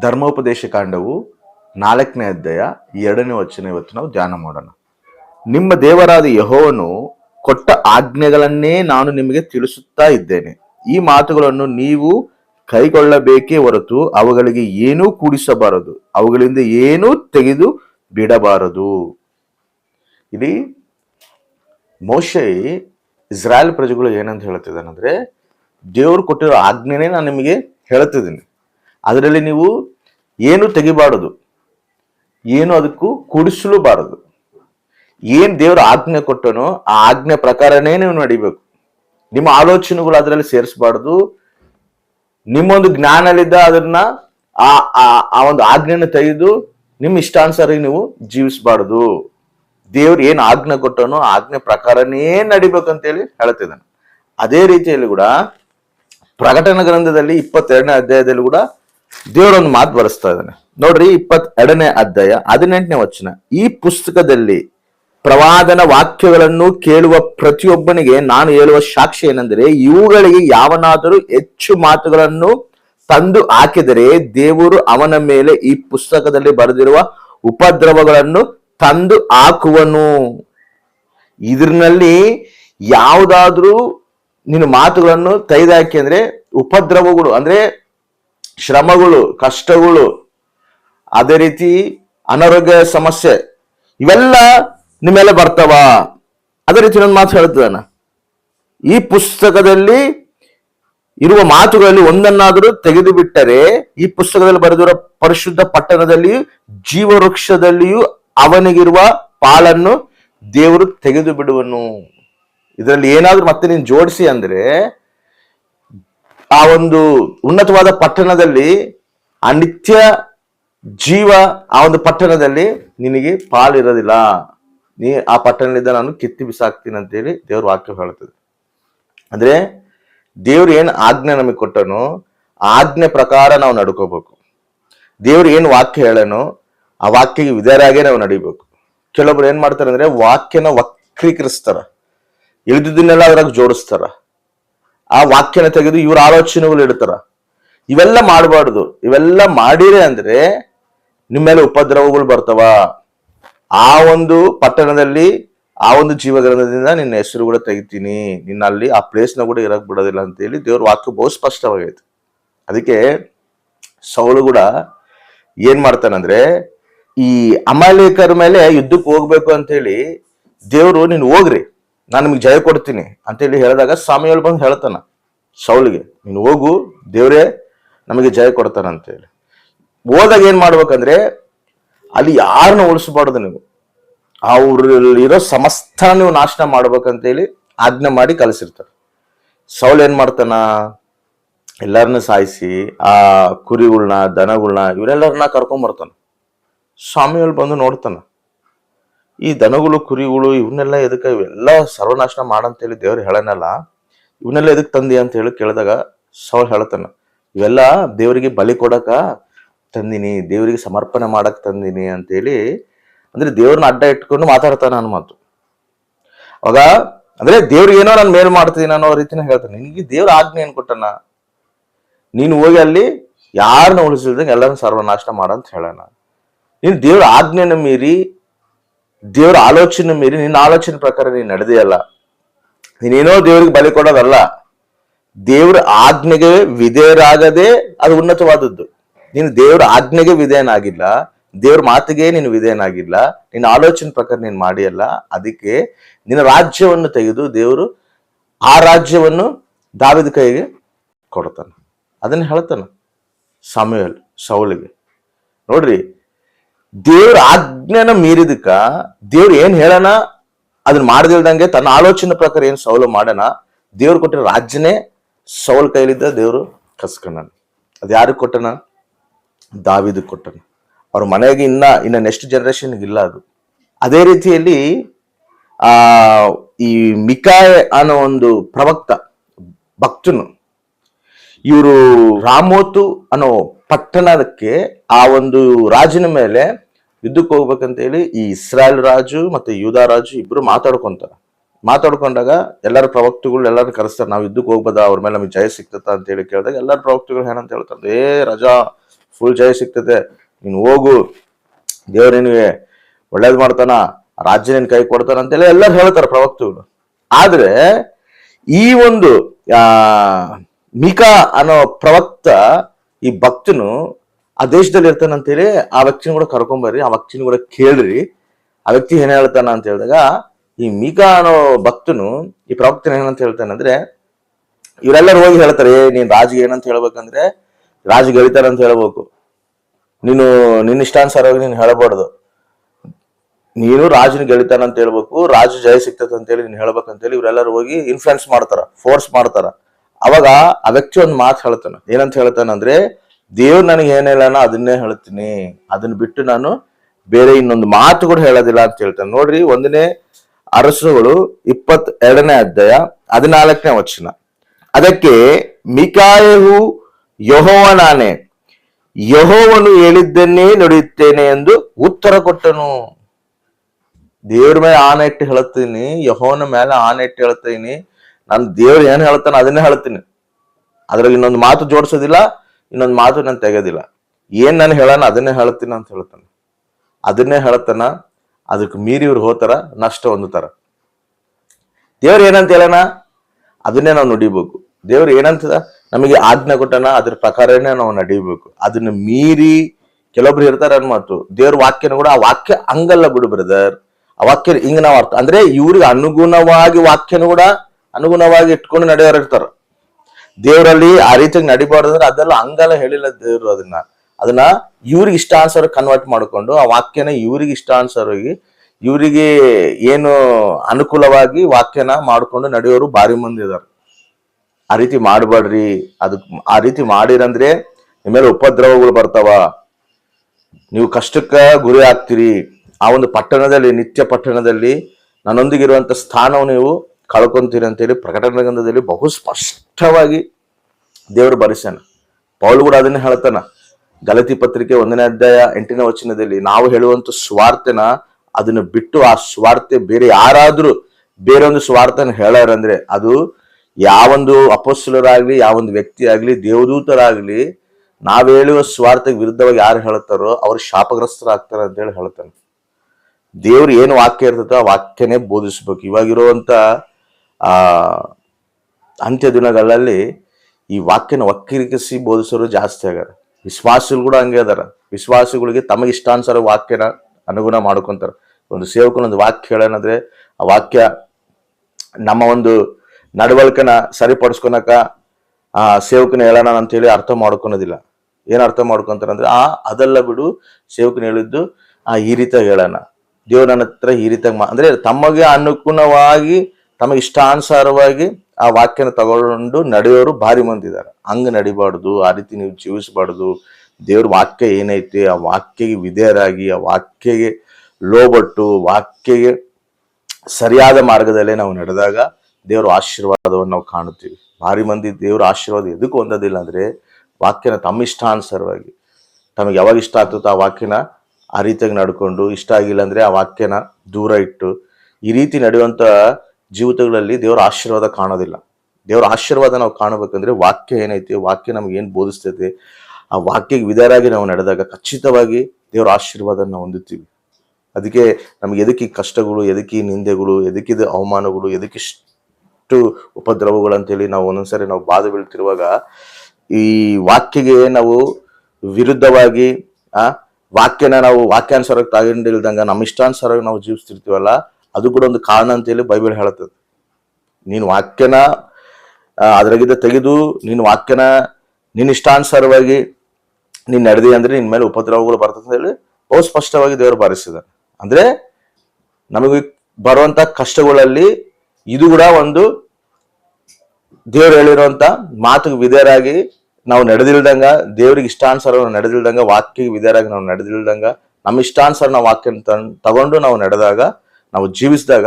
ಧರ್ಮೋಪದೇಶ ಕಾಂಡವು ನಾಲ್ಕನೇ ಅಧ್ಯಾಯ ಎರಡನೇ ವಚನ ಇವತ್ತು ನಾವು ಧ್ಯಾನ ಮಾಡೋಣ. ನಿಮ್ಮ ದೇವರಾದ ಯಹೋವನು ಕೊಟ್ಟ ಆಜ್ಞೆಗಳನ್ನೇ ನಾನು ನಿಮಗೆ ತಿಳಿಸುತ್ತಾ ಇದ್ದೇನೆ. ಈ ಮಾತುಗಳನ್ನು ನೀವು ಕೈಗೊಳ್ಳಬೇಕೇ ಹೊರತು ಅವುಗಳಿಗೆ ಏನೂ ಕೂಡಿಸಬಾರದು. ಅವುಗಳಿಂದ ಏನೂ ತೆಗೆದು ಬಿಡಬಾರದು. ಇಲ್ಲಿ ಮೋಶೆ ಇಸ್ರಾಯೇಲ್ ಪ್ರಜೆಗಳು ಏನಂತ ಹೇಳ್ತಿದ್ದಾನಂದ್ರೆ, ದೇವರು ಕೊಟ್ಟಿರೋ ಆಜ್ಞೆನೇ ನಾನು ನಿಮಗೆ ಹೇಳ್ತಿದ್ದೀನಿ. ಅದರಲ್ಲಿ ನೀವು ಏನು ತೆಗಿಬಾರದು, ಏನು ಅದಕ್ಕೂ ಕೂಡಿಸಲೂಬಾರದು. ಏನು ದೇವರು ಆಜ್ಞೆ ಕೊಟ್ಟನೋ ಆ ಆಜ್ಞೆ ಪ್ರಕಾರನೇ ನೀವು ನಡಿಬೇಕು. ನಿಮ್ಮ ಆಲೋಚನೆಗಳು ಅದರಲ್ಲಿ ಸೇರಿಸಬಾರ್ದು. ನಿಮ್ಮೊಂದು ಜ್ಞಾನಲಿದ್ದ ಅದನ್ನ ಆ, ಆ- ಒಂದು ಆಜ್ಞೆಯನ್ನು ತೆಗೆದು ನಿಮ್ಮ ಇಷ್ಟಾನುಸಾರಿ ನೀವು ಜೀವಿಸಬಾರ್ದು. ದೇವ್ರು ಏನು ಆಜ್ಞೆ ಕೊಟ್ಟನೋ ಆಜ್ಞೆ ಪ್ರಕಾರನೇ ನಡಿಬೇಕು ನಡಿಬೇಕಂತೇಳಿ ಹೇಳ್ತಿದ್ದಾನೆ. ಅದೇ ರೀತಿಯಲ್ಲಿ ಕೂಡ ಪ್ರಕಟಣ ಗ್ರಂಥದಲ್ಲಿ ಇಪ್ಪತ್ತೆರಡನೇ ಅಧ್ಯಾಯದಲ್ಲಿ ಕೂಡ ದೇವರೊಂದು ಮಾತು ಬರೆಸ್ತಾ ಇದ್ದಾನೆ. ನೋಡ್ರಿ ಇಪ್ಪತ್ತೆರಡನೇ ಅಧ್ಯಾಯ ಹದಿನೆಂಟನೇ ವಚನ. ಈ ಪುಸ್ತಕದಲ್ಲಿ ಪ್ರವಾದನ ವಾಕ್ಯಗಳನ್ನು ಕೇಳುವ ಪ್ರತಿಯೊಬ್ಬನಿಗೆ ನಾನು ಹೇಳುವ ಸಾಕ್ಷಿ ಏನೆಂದರೆ, ಇವುಗಳಿಗೆ ಯಾವನಾದರೂ ಹೆಚ್ಚು ಮಾತುಗಳನ್ನು ತಂದು ಹಾಕಿದರೆ ದೇವರು ಅವನ ಮೇಲೆ ಈ ಪುಸ್ತಕದಲ್ಲಿ ಬರೆದಿರುವ ಉಪದ್ರವಗಳನ್ನು ತಂದು ಹಾಕುವನು. ಇದ್ರಲ್ಲಿ ಯಾವುದಾದ್ರೂ ನಿನ್ನ ಮಾತುಗಳನ್ನು ತೆಗೆದಾಕಿ ಅಂದ್ರೆ ಉಪದ್ರವಗಳು ಅಂದ್ರೆ ಶ್ರಮಗಳು, ಕಷ್ಟಗಳು, ಅದೇ ರೀತಿ ಅನಾರೋಗ್ಯ ಸಮಸ್ಯೆ, ಇವೆಲ್ಲ ನಿಮ್ಮೆಲ್ಲ ಬರ್ತಾವ? ಅದೇ ರೀತಿ ನನ್ನ ಮಾತು ಹೇಳ್ತದಾನ ಈ ಪುಸ್ತಕದಲ್ಲಿ ಇರುವ ಮಾತುಗಳಲ್ಲಿ ಒಂದನ್ನಾದರೂ ತೆಗೆದು ಬಿಟ್ಟರೆ ಈ ಪುಸ್ತಕದಲ್ಲಿ ಬರೆದಿರುವ ಪರಿಶುದ್ಧ ಪಟ್ಟಣದಲ್ಲಿಯೂ ಜೀವವೃಕ್ಷದಲ್ಲಿಯೂ ಅವನಿಗಿರುವ ಪಾಲನ್ನು ದೇವರು ತೆಗೆದು ಬಿಡುವನು ಇದರಲ್ಲಿ ಏನಾದ್ರೂ ಮತ್ತೆ ನೀನು ಜೋಡಿಸಿ ಅಂದ್ರೆ ಆ ಒಂದು ಉನ್ನತವಾದ ಪಟ್ಟಣದಲ್ಲಿ ಆ ನಿತ್ಯ ಜೀವ ಆ ಒಂದು ಪಟ್ಟಣದಲ್ಲಿ ನಿನಗೆ ಪಾಲಿರೋದಿಲ್ಲ. ನೀ ಆ ಪಟ್ಟಣದಿಂದ ನಾನು ಕಿತ್ತಿ ಬಿಸಾಕ್ತೀನಿ ಅಂತೇಳಿ ದೇವ್ರ ವಾಕ್ಯ ಹೇಳ್ತದೆ ಅಂದ್ರೆ ದೇವ್ರು ಏನ್ ಆಜ್ಞೆ ನಮಗೆ ಕೊಟ್ಟನು ಆಜ್ಞೆ ಪ್ರಕಾರ ನಾವು ನಡ್ಕೋಬೇಕು. ದೇವ್ರು ಏನ್ ವಾಕ್ಯ ಹೇಳನು ಆ ವಾಕ್ಯಗೆ ವಿಧರಾಗೆ ನಾವು ನಡಿಬೇಕು. ಕೆಲವೊಬ್ರು ಏನ್ ಮಾಡ್ತಾರೆ ಅಂದ್ರೆ ವಾಕ್ಯನ ವಕ್ರೀಕರಿಸ್ತಾರ. ಇಳಿದುದನ್ನೆಲ್ಲ ಅದ್ರಾಗ ಜೋಡಿಸ್ತಾರ. ಆ ವಾಕ್ಯನ ತೆಗೆದು ಇವ್ರ ಆಲೋಚನೆಗಳು ಇಡ್ತಾರ. ಇವೆಲ್ಲ ಮಾಡಬಾರ್ದು. ಇವೆಲ್ಲ ಮಾಡಿರಿ ಅಂದ್ರೆ ನಿಮ್ಮ ಮೇಲೆ ಉಪದ್ರವಗಳು ಬರ್ತಾವ. ಆ ಒಂದು ಪಟ್ಟಣದಲ್ಲಿ, ಆ ಒಂದು ಜೀವಗ್ರಂಥದಿಂದ ನಿನ್ನ ಹೆಸರು ಕೂಡ ತೆಗಿತೀನಿ. ನಿನ್ನ ಅಲ್ಲಿ ಆ ಪ್ಲೇಸ್ನ ಕೂಡ ಇರಕ್ ಬಿಡೋದಿಲ್ಲ ಅಂತ ಹೇಳಿ ದೇವ್ರ ವಾಕ್ಯ ಬಹು ಸ್ಪಷ್ಟವಾಗೈತೆ. ಅದಕ್ಕೆ ಸೌಳು ಕೂಡ ಏನ್ ಮಾಡ್ತಾನಂದ್ರೆ, ಈ ಅಮಾಲೇಕರ ಮೇಲೆ ಯುದ್ಧಕ್ಕೆ ಹೋಗ್ಬೇಕು ಅಂತ ಹೇಳಿ ದೇವ್ರು ನೀನು ಹೋಗ್ರಿ. ನಾನು ನಿಮಗೆ ಜಯ ಕೊಡ್ತೀನಿ ಅಂತೇಳಿ ಹೇಳಿದಾಗ ಸಾಮಿಯಲ್ ಬಂದು ಹೇಳ್ತಾನ, ಸೌಲಿಗೆ, ನೀನು ಹೋಗು, ದೇವರೇ ನಮಗೆ ಜಯ ಕೊಡ್ತಾನ ಅಂತೇಳಿ. ಹೋದಾಗ ಏನು ಮಾಡ್ಬೇಕಂದ್ರೆ, ಅಲ್ಲಿ ಯಾರನ್ನ ಉಳಿಸಬಾರ್ದು ನೀವು. ಅವ್ರಲ್ಲಿರೋ ಸಮಸ್ತ ನೀವು ನಾಶನ ಮಾಡ್ಬೇಕಂತೇಳಿ ಆಜ್ಞೆ ಮಾಡಿ ಕಲಿಸಿರ್ತಾರೆ. ಸೌಲ್ ಏನ್ ಮಾಡ್ತಾನ, ಎಲ್ಲರನ್ನ ಸಾಯಿಸಿ, ಆ ಕುರಿಗಳನ್ನ ದನಗಳನ್ನ ಇವರೆಲ್ಲರನ್ನ ಕರ್ಕೊಂಬರ್ತಾನ. ಸ್ವಾಮಿಗಳು ಬಂದು ನೋಡ್ತಾನ. ಈ ದನಗಳು, ಕುರಿಗಳು, ಇವನ್ನೆಲ್ಲ ಎದಕ್ಕೆ ಇವೆಲ್ಲ ಸರ್ವನಾಶನ ಮಾಡಂತೇಳಿ ದೇವ್ರು ಹೇಳನಲ್ಲ. ಇವನ್ನೆಲ್ಲ ಎದಕ್ಕೆ ತಂದಿ ಅಂತ ಹೇಳಿ ಕೇಳಿದಾಗ ಸೌಲ್ ಹೇಳ್ತಾನ, ಇವೆಲ್ಲ ದೇವರಿಗೆ ಬಲಿ ಕೊಡಕ ತಂದಿನಿ, ದೇವರಿಗೆ ಸಮರ್ಪಣೆ ಮಾಡಕ್ ತಂದಿನಿ ಅಂತೇಳಿ. ಅಂದ್ರೆ ದೇವ್ರನ್ನ ಅಡ್ಡ ಇಟ್ಕೊಂಡು ಮಾತಾಡ್ತಾನ ನನ್ನ ಮಾತು. ಅವಾಗ ಅಂದ್ರೆ ದೇವ್ರಿಗೆ ಏನೋ ನಾನು ಮೇಲ್ ಮಾಡ್ತೀನಿ ಅನ್ನೋ ರೀತಿನ ಹೇಳ್ತಾನೆ. ನಿನಗೆ ದೇವ್ರ ಆಜ್ಞೆ ಏನ್ ಕೊಟ್ಟನ? ನೀನು ಹೋಗಿ ಅಲ್ಲಿ ಯಾರನ್ನ ಉಳಿಸಿಲ್ದಂಗೆ ಎಲ್ಲರನ್ನ ಸರ್ವನಾಶನ ಮಾಡಂತ ಹೇಳೋಣ ನೀನು ದೇವ್ರ ಆಜ್ಞೆನ ಮೀರಿ ದೇವ್ರ ಆಲೋಚನೆ ಮೀರಿ ನಿನ್ನ ಆಲೋಚನೆ ಪ್ರಕಾರ ನೀನು ನಡೆದೆಯಲ್ಲ. ನೀನೇನೋ ದೇವ್ರಿಗೆ ಬಲಿ ಕೊಡೋದಲ್ಲ. ದೇವ್ರ ಆಜ್ಞೆಗೆ ವಿಧೇಯರಾಗದೆ ಅದು ಉನ್ನತವಾದದ್ದು. ನೀನು ದೇವ್ರ ಆಜ್ಞೆಗೆ ವಿಧೇಯನಾಗಿಲ್ಲ. ದೇವ್ರ ಮಾತಿಗೆ ನೀನು ವಿಧೇಯನಾಗಿಲ್ಲ. ನಿನ್ನ ಆಲೋಚನೆ ಪ್ರಕಾರ ನೀನು ಮಾಡಿಯಲ್ಲ. ಅದಕ್ಕೆ ನಿನ್ನ ರಾಜ್ಯವನ್ನು ತೆಗೆದು ದೇವರು ಆ ರಾಜ್ಯವನ್ನು ದಾವಿದ ಕೈಗೆ ಕೊಡ್ತಾನೆ. ಅದನ್ನ ಹೇಳ್ತಾನ ಸಮಯಲ್ ಸೌಲಿಗೆ. ನೋಡ್ರಿ ದೇವ್ರ ಆಜ್ಞೆನ ಮೀರಿದಕ್ಕ ದೇವ್ರು ಏನ್ ಹೇಳೋಣ ಅದನ್ನ ಮಾಡದಿಲ್ದಂಗೆ ತನ್ನ ಆಲೋಚನೆ ಪ್ರಕಾರ ಏನ್ ಸೌಲು ಮಾಡೋಣ ದೇವ್ರು ಕೊಟ್ಟಿರೋ ರಾಜ್ಯನೇ ಸೌಲ್ ಕೈಲಿದ್ದ ದೇವ್ರು ಕಸ್ಕೊಂಡ ಅದ್ ಯಾರಿಗೆ ಕೊಟ್ಟನ? ದಾವಿದ ಕೊಟ್ಟನ. ಅವ್ರ ಮನೆಗೆ ಇನ್ನ ಇನ್ನ ನೆಕ್ಸ್ಟ್ ಜನರೇಷನ್ ಇಲ್ಲ ಅದು. ಅದೇ ರೀತಿಯಲ್ಲಿ, ಆ, ಈ ಮಿಕಾಯ್ ಅನ್ನೋ ಒಂದು ಪ್ರವಕ್ತ, ಭಕ್ತನು, ಇವರು ರಾಮೋತು ಅನ್ನೋ ಪಟ್ಟಣಕ್ಕೆ ಆ ಒಂದು ರಾಜನ ಮೇಲೆ ಯುದ್ಧಕ್ಕೆ ಹೋಗ್ಬೇಕಂತ ಹೇಳಿ ಈ ಇಸ್ರಾಯೇಲ್ ರಾಜು ಮತ್ತು ಯೂದಾ ರಾಜು ಇಬ್ಬರು ಮಾತಾಡ್ಕೊತಾರೆ. ಮಾತಾಡ್ಕೊಂಡಾಗ ಎಲ್ಲರ ಪ್ರವಕ್ತಿಗಳು ಎಲ್ಲರೂ ಕರೆಸ್ತಾರೆ, ನಾವು ಯುದ್ಧಕ್ಕೆ ಹೋಗ್ಬೋದಾ? ಅವ್ರ ಮೇಲೆ ನಮಗೆ ಜಯ ಸಿಕ್ತತ ಅಂತ ಹೇಳಿ ಕೇಳಿದಾಗ ಎಲ್ಲರ ಪ್ರವಕ್ತಿಗಳು ಏನಂತ ಹೇಳ್ತಾರೆ, ಏ ರಜಾ ಫುಲ್ ಜಯ ಸಿಗ್ತದೆ. ನೀನು ಹೋಗು. ದೇವ್ರು ನಿನಗೆ ಒಳ್ಳೇದು ಮಾಡ್ತಾನ, ರಾಜ್ಯ ನಿನ್ ಕೈ ಕೊಡ್ತಾನ ಅಂತೇಳಿ ಎಲ್ಲರೂ ಹೇಳ್ತಾರೆ ಪ್ರವಕ್ತಿಗಳು. ಆದರೆ ಈ ಒಂದು, ಆ, ಮಿಕಾ ಅನ್ನೋ ಪ್ರವಕ್ತ, ಈ ಭಕ್ತನು ಆ ದೇಶದಲ್ಲಿ ಇರ್ತಾನ ಅಂತೇಳಿ ಆ ವ್ಯಕ್ತಿನ ಕೂಡ ಕರ್ಕೊಂಬರ್ರಿ, ಆ ವ್ಯಕ್ತಿನ ಕೂಡ ಕೇಳ್ರಿ. ಆ ವ್ಯಕ್ತಿ ಏನ್ ಹೇಳ್ತಾನ ಅಂತ ಹೇಳಿದಾಗ, ಈ ಮೀಕಾ ಅನ್ನೋ ಭಕ್ತನು, ಈ ಪ್ರವಕ್ತನ ಏನಂತ ಹೇಳ್ತಾನಂದ್ರೆ ಇವರೆಲ್ಲರೂ ಹೋಗಿ ಹೇಳ್ತಾರೆ, ಏ, ನೀನ್ ರಾಜಿಗೆ ಏನಂತ ಹೇಳ್ಬೇಕಂದ್ರೆ, ರಾಜ ಗೆಳಿತಾರ ಅಂತ ಹೇಳ್ಬೇಕು. ನೀನು, ನಿನ್ನ ಇಷ್ಟಾನುಸಾರವಾಗಿ ನೀನು ಹೇಳಬಾರ್ದು. ನೀನು ರಾಜನ ಗೆಳಿತಾನ ಅಂತ ಹೇಳ್ಬೇಕು, ರಾಜ ಜಯ ಸಿಗ್ತದೆ ಅಂತೇಳಿ ನೀನು ಹೇಳ್ಬೇಕಂತೇಳಿ ಇವರೆಲ್ಲರೂ ಹೋಗಿ ಇನ್ಫ್ಲುಯೆನ್ಸ್ ಮಾಡ್ತಾರ ಫೋರ್ಸ್ ಮಾಡ್ತಾರ. ಅವಾಗ ಆ ವ್ಯಕ್ತಿ ಒಂದು ಮಾತು ಹೇಳ್ತಾನ. ಏನಂತ ಹೇಳ್ತಾನ ಅಂದ್ರೆ ದೇವ್ರು ನನಗೆ ಏನ್ ಹೇಳೋಣ ಅದನ್ನೇ ಹೇಳ್ತೀನಿ. ಅದನ್ನ ಬಿಟ್ಟು ನಾನು ಬೇರೆ ಇನ್ನೊಂದು ಮಾತು ಕೂಡ ಹೇಳೋದಿಲ್ಲ ಅಂತ ಹೇಳ್ತಾನೆ. ನೋಡ್ರಿ, ಒಂದನೇ ಅರಸುಗಳು ಇಪ್ಪತ್ ಎರಡನೇ ಅಧ್ಯಾಯ ಹದಿನಾಲ್ಕನೇ ವಚನ. ಅದಕ್ಕೆ ಮಿಕಾಯಹು ಯಹೋವನಾನೆ, ಯಹೋವನು ಹೇಳಿದ್ದನ್ನೇ ನಡೆಯುತ್ತೇನೆ ಎಂದು ಉತ್ತರ ಕೊಟ್ಟನು. ದೇವ್ರ ಮೇಲೆ ಆನೆ ಇಟ್ಟು ಹೇಳ್ತೀನಿ, ಯಹೋವನ ಮೇಲೆ ಆನೆ ಇಟ್ಟು ಹೇಳ್ತೀನಿ. ನಾನು ದೇವ್ರು ಏನ್ ಹೇಳ್ತಾನೆ ಅದನ್ನೇ ಹೇಳ್ತೀನಿ. ಅದ್ರಾಗ ಇನ್ನೊಂದು ಮಾತು ಜೋಡಿಸೋದಿಲ್ಲ ಇನ್ನೊಂದು ಮಾತು ನಾನು ತೆಗೆದಿಲ್ಲ. ಏನ್ ನಾನು ಹೇಳೋಣ ಅದನ್ನೇ ಹೇಳ್ತೀನಿ ಅಂತ ಹೇಳ್ತಾನೆ ಅದನ್ನೇ ಹೇಳ್ತಾನ ಅದಕ್ಕೆ ಮೀರಿ ಇವ್ರು ಹೋತಾರ, ನಷ್ಟ ಹೊಂದುತ್ತಾರ. ದೇವ್ರು ಏನಂತ ಹೇಳೋಣ ಅದನ್ನೇ ನಾವು ನುಡಿಬೇಕು. ದೇವ್ರು ಏನಂತ ನಮಗೆ ಆಜ್ಞೆ ಕೊಟ್ಟನ, ಅದ್ರ ಪ್ರಕಾರನೇ ನಾವು ನಡಿಬೇಕು. ಅದನ್ನ ಮೀರಿ ಕೆಲವೊಬ್ರು ಇರ್ತಾರೆ ಅನ್ಮಾತು ದೇವ್ರ ವಾಕ್ಯನ ಕೂಡ ಆ ವಾಕ್ಯ ಹಂಗಲ್ಲ ಬಿಡು ಬ್ರದರ್ ಆ ವಾಕ್ಯ ಹಿಂಗ ನಾವು ಅರ್ಥ, ಅಂದ್ರೆ ಇವ್ರಿಗೆ ಅನುಗುಣವಾಗಿ ವಾಕ್ಯನ ಕೂಡ ಅನುಗುಣವಾಗಿ ಇಟ್ಕೊಂಡು ನಡೆಯೋರು ಇರ್ತಾರ. ದೇವರಲ್ಲಿ ಆ ರೀತಿಯಾಗಿ ನಡಿಬಾರ್ದು ಅಂದ್ರೆ ಅದೆಲ್ಲ ಹಂಗೆಲ್ಲ ಹೇಳಿಲ್ಲ ದೇವರು ಅದನ್ನ. ಅದನ್ನ ಇವ್ರಿಗೆ ಇಷ್ಟ ಅನ್ಸೋರ್ ಕನ್ವರ್ಟ್ ಮಾಡ್ಕೊಂಡು ಆ ವಾಕ್ಯನ ಇವ್ರಿಗೆ ಇಷ್ಟ ಅನ್ಸೋರಿಗೆ ಇವರಿಗೆ ಏನು ಅನುಕೂಲವಾಗಿ ವಾಕ್ಯನ ಮಾಡ್ಕೊಂಡು ನಡೆಯೋರು ಬಾರಿ ಮಂದಿ ಇದಾರೆ. ಆ ರೀತಿ ಮಾಡಬೇಡ್ರಿ ಅದಕ್ ಆ ರೀತಿ ಮಾಡಿರಂದ್ರೆ ನಿಮ್ಮೇಲೆ ಉಪದ್ರವಗಳು ಬರ್ತಾವ. ನೀವು ಕಷ್ಟಕ್ಕ ಗುರಿ ಆಗ್ತೀರಿ. ಆ ಒಂದು ಪಟ್ಟಣದಲ್ಲಿ, ನಿತ್ಯ ಪಟ್ಟಣದಲ್ಲಿ ನನ್ನೊಂದಿಗಿರುವಂತ ಸ್ಥಾನವು ನೀವು ಕಳ್ಕೊಂತೀರಿ ಅಂತೇಳಿ ಪ್ರಕಟಣೆ ಗಂಧದಲ್ಲಿ ಬಹು ಸ್ಪಷ್ಟವಾಗಿ ದೇವರು ಬರೆಸ್ಯಾನ. ಪೌಲ್ ಕೂಡ ಅದನ್ನೇ ಹೇಳ್ತಾನ. ಗಲತಿ ಪತ್ರಿಕೆ ಒಂದನೇ ಅಧ್ಯಾಯ ಎಂಟನೇ ವಚನದಲ್ಲಿ ನಾವು ಹೇಳುವಂತ ಸ್ವಾರ್ಥನ ಅದನ್ನು ಬಿಟ್ಟು ಆ ಸ್ವಾರ್ಥ ಬೇರೆ ಯಾರಾದ್ರೂ ಬೇರೆ ಒಂದು ಸ್ವಾರ್ಥನ ಹೇಳಾರಂದ್ರೆ ಅದು ಯಾವೊಂದು ಅಪಸ್ಸುಲರಾಗ್ಲಿ ಯಾವೊಂದು ವ್ಯಕ್ತಿ ಆಗ್ಲಿ ದೇವದೂತರಾಗ್ಲಿ ನಾವ್ ಹೇಳುವ ಸ್ವಾರ್ಥಕ್ಕೆ ವಿರುದ್ಧವಾಗಿ ಯಾರು ಹೇಳ್ತಾರೋ ಅವ್ರು ಶಾಪಗ್ರಸ್ತರಾಗ್ತಾರ ಅಂತ ಹೇಳಿ ಹೇಳ್ತಾನೆ. ದೇವ್ರು ಏನು ವಾಕ್ಯ ಇರ್ತದೋ ಆ ವಾಕ್ಯನೇ ಬೋಧಿಸ್ಬೇಕು. ಇವಾಗಿರುವಂತ ಅಂತ್ಯ ದಿನಗಳಲ್ಲಿ ಈ ವಾಕ್ಯನ ವಕ್ಕಿರಿಕಿಸಿ ಬೋಧಿಸೋರು ಜಾಸ್ತಿ ಆಗ್ಯಾರ. ವಿಶ್ವಾಸಿಗಳು ಕೂಡ ಹಂಗೆ ಅದಾರ. ವಿಶ್ವಾಸಿಗಳಿಗೆ ತಮಗೆ ಇಷ್ಟಾನುಸಾರ ವಾಕ್ಯನ ಅನುಗುಣ ಮಾಡ್ಕೊಂತಾರ. ಒಂದು ಸೇವಕನ ಒಂದು ವಾಕ್ಯ ಹೇಳೋಣಂದ್ರೆ ಆ ವಾಕ್ಯ ನಮ್ಮ ಒಂದು ನಡವಳಿಕೆನ ಸರಿಪಡಿಸ್ಕೊಳಕ ಆ, ಸೇವಕನ ಹೇಳೋಣ ಅಂತೇಳಿ ಅರ್ಥ ಮಾಡ್ಕೊಳೋದಿಲ್ಲ. ಏನ್ ಅರ್ಥ ಮಾಡ್ಕೊಂತಾರಂದ್ರೆ ಆ, ಅದೆಲ್ಲ ಬಿಡು, ಸೇವಕನ ಹೇಳಿದ್ದು, ಆ, ಈ ರೀತಿಯಾಗಿ ಹೇಳೋಣ. ದೇವ್ರ ಹತ್ರ ಈ ರೀತಿಯಾಗಿ ಮಾ, ಅಂದ್ರೆ ತಮಗೆ ಅನುಗುಣವಾಗಿ ತಮಗೆ ಇಷ್ಟಾನುಸಾರವಾಗಿ ಆ ವಾಕ್ಯನ ತಗೊಂಡು ನಡೆಯೋರು ಭಾರಿ ಮಂದಿ ಇದಾರೆ. ಹಂಗ ನಡಿಬಾರ್ದು, ಆ ರೀತಿ ನೀವು ಜೀವಿಸಬಾರ್ದು, ದೇವ್ರ ವಾಕ್ಯ ಏನೈತಿ, ಆ ವಾಕ್ಯಗೆ ವಿಧೇಯರಾಗಿ, ಆ ವಾಕ್ಯಗೆ ಲೋಬಟ್ಟು, ವಾಕ್ಯಗೆ ಸರಿಯಾದ ಮಾರ್ಗದಲ್ಲೇ ನಾವು ನಡೆದಾಗ ದೇವರ ಆಶೀರ್ವಾದವನ್ನು ನಾವು ಕಾಣುತ್ತೀವಿ. ಭಾರಿ ಮಂದಿ ದೇವರ ಆಶೀರ್ವಾದ ಎದಕ್ಕೂ ಹೊಂದೋದಿಲ್ಲ ಅಂದ್ರೆ ವಾಕ್ಯನ ತಮ್ಮ ಇಷ್ಟಾನುಸಾರವಾಗಿ ತಮಗೆ ಯಾವಾಗ ಇಷ್ಟ ಆಗ್ತದೋ ಆ ವಾಕ್ಯನ ಆ ರೀತಿಯಾಗಿ ನಡ್ಕೊಂಡು, ಇಷ್ಟ ಆಗಿಲ್ಲ ಅಂದ್ರೆ ಆ ವಾಕ್ಯನ ದೂರ ಇಟ್ಟು ಈ ರೀತಿ ನಡೆಯುವಂತ ಜೀವಿತಗಳಲ್ಲಿ ದೇವರ ಆಶೀರ್ವಾದ ಕಾಣೋದಿಲ್ಲ. ದೇವರ ಆಶೀರ್ವಾದ ನಾವು ಕಾಣಬೇಕಂದ್ರೆ ವಾಕ್ಯ ಏನೈತಿ, ವಾಕ್ಯ ನಮ್ಗೆ ಏನು ಬೋಧಿಸ್ತೈತೆ, ಆ ವಾಕ್ಯಕ್ಕೆ ವಿಧಾರಾಗಿ ನಾವು ನಡೆದಾಗ ಖಚಿತವಾಗಿ ದೇವರ ಆಶೀರ್ವಾದ ನಾವು ಹೊಂದುತ್ತೀವಿ. ಅದಕ್ಕೆ ನಮ್ಗೆ ಎದಕ್ಕೆ ಕಷ್ಟಗಳು, ಎದಕ್ಕೆ ನಿಂದೆಗಳು ಎದಕ್ಕಿದ ಅವಮಾನಗಳು ಎದಕ್ಕಿಷ್ಟು ಉಪದ್ರವಗಳು ಅಂತೇಳಿ ನಾವು ಒಂದೊಂದ್ಸರಿ ನಾವು ಬಾಧೆ ಬೀಳ್ತಿರುವಾಗ ಈ ವಾಕ್ಯಗೆ ನಾವು ವಿರುದ್ಧವಾಗಿ, ಆ, ವಾಕ್ಯನ ನಾವು ವಾಕ್ಯಾನುಸಾರ ತಗೊಂಡಿಲ್ದಂಗ ನಮ್ಮ ಇಷ್ಟಾನುಸಾರ ನಾವು ಜೀವಿಸ್ತಿರ್ತೀವಲ್ಲ ಅದು ಕೂಡ ಒಂದು ಕಾರಣ ಅಂತೇಳಿ ಬೈಬಲ್ ಹೇಳುತ್ತದೆ ನೀನು ವಾಕ್ಯನ ಅದರಾಗಿದ್ದ ತೆಗೆದು, ನೀನು ವಾಕ್ಯನ ನಿನ್ನ ಇಷ್ಟಾನುಸಾರವಾಗಿ ನೀನು ನಡೆದಿ ಅಂದ್ರೆ ನಿನ್ನ ಮೇಲೆ ಉಪದ್ರವಗಳು ಬರ್ತದೆ ಅಂತ ಹೇಳಿ ಬಹು ಸ್ಪಷ್ಟವಾಗಿ ದೇವರು ಬಾರಿಸಿದ ಅಂದ್ರೆ ನಮಗೆ ಬರುವಂಥ ಕಷ್ಟಗಳಲ್ಲಿ ಇದು ಕೂಡ ಒಂದು ದೇವ್ರು ಹೇಳಿರುವಂಥ ಮಾತಿಗೆ ವಿಧೇಯರಾಗಿ ನಾವು ನಡೆದಿಲ್ದಂಗ, ದೇವ್ರಿಗೆ ಇಷ್ಟಾನುಸಾರ ನಡೆದಿಲ್ದಂಗ, ವಾಕ್ಯಕ್ಕೆ ವಿಧೇಯರಾಗಿ ನಾವು ನಡೆದಿಲ್ದಂಗ, ನಮ್ಮ ಇಷ್ಟಾನುಸಾರ ನಾವು ವಾಕ್ಯ ತಗೊಂಡು ನಾವು ನಡೆದಾಗ ನಾವು ಜೀವಿಸಿದಾಗ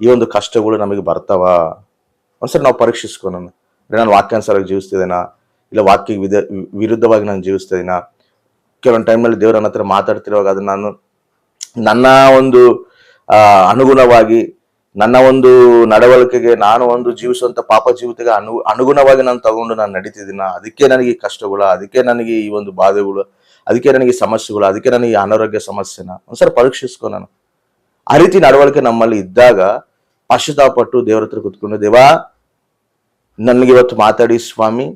ಈ ಒಂದು ಕಷ್ಟಗಳು ನಮಗೆ ಬರ್ತಾವ? ಒಂದ್ಸರಿ ನಾವು ಪರೀಕ್ಷಿಸ್ಕೊಳ ನಾನು ವಾಕ್ಯಾನುಸಾರವಾಗಿ ಜೀವಿಸ್ತಿದ್ದೇನಾ? ಇಲ್ಲ ವಾಕ್ಯಕ್ಕೆ ವಿಧ, ವಿರುದ್ಧವಾಗಿ ನಾನು ಜೀವಿಸ್ತಿದ್ದೀನಾ? ಕೆಲವೊಂದು ಟೈಮಲ್ಲಿ ದೇವ್ರ ನನ್ನ ಹತ್ರ ಮಾತಾಡ್ತಿರುವಾಗ ಅದನ್ನ ನಾನು ನನ್ನ ಒಂದು ಅನುಗುಣವಾಗಿ, ನನ್ನ ಒಂದು ನಡವಳಿಕೆಗೆ ನಾನು ಒಂದು ಜೀವಿಸುವಂತ ಪಾಪ ಜೀವಿತಕ್ಕೆ ಅನು, ಅನುಗುಣವಾಗಿ ನಾನು ತಗೊಂಡು ನಾನು ನಡೀತಿದ್ದೀನ? ಅದಕ್ಕೆ ನನಗೆ ಈ ಕಷ್ಟಗಳು, ಅದಕ್ಕೆ ನನಗೆ ಈ ಒಂದು ಬಾಧೆಗಳು, ಅದಕ್ಕೆ ನನಗೆ ಸಮಸ್ಯೆಗಳು, ಅದಕ್ಕೆ ನನಗೆ ಅನಾರೋಗ್ಯ ಸಮಸ್ಯೆನ? ಒಂದ್ಸರಿ ಪರೀಕ್ಷಿಸ್ಕೊ ನಾನು ಆ ರೀತಿ ನಡವಳಿಕೆ ನಮ್ಮಲ್ಲಿ ಇದ್ದಾಗ ಪಶ್ಚಾತ್ತಾಪಟ್ಟು ದೇವರ ಹತ್ರ ಕುತ್ಕೊಂಡು ದೇವಾ ನನಗೆ ಇವತ್ತು ಮಾತಾಡಿ ಸ್ವಾಮಿ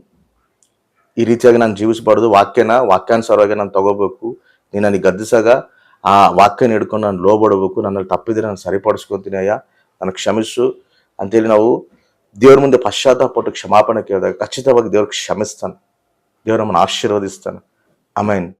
ಈ ರೀತಿಯಾಗಿ ನಾನು ಜೀವಿಸಬಾರ್ದು ವಾಕ್ಯನ ವಾಕ್ಯಾನುಸಾರವಾಗಿ ನಾನು ತಗೋಬೇಕು ನೀನು ನನಗೆ ಗದ್ದಿಸಾಗ ಆ ವಾಕ್ಯನ ಹಿಡ್ಕೊಂಡು ನಾನು ಲೋಬಡಬೇಕು ನನ್ನಲ್ಲಿ ತಪ್ಪಿದ್ರೆ ನಾನು ಸರಿಪಡಿಸ್ಕೊತೀನಿ ಅಯ್ಯ ನನಗೆ ಕ್ಷಮಿಸು ಅಂತೇಳಿ ನಾವು ದೇವ್ರ ಮುಂದೆ ಪಶ್ಚಾತ್ತಾಪಟ್ಟು ಕ್ಷಮಾಪಣೆ ಕೇಳಿದಾಗ ಖಚಿತವಾಗಿ ದೇವ್ರು ಕ್ಷಮಿಸ್ತಾನೆ ದೇವ್ರ ನಮ್ಮನ್ನು ಆಶೀರ್ವದಿಸ್ತಾನೆ ಅಮೈನ್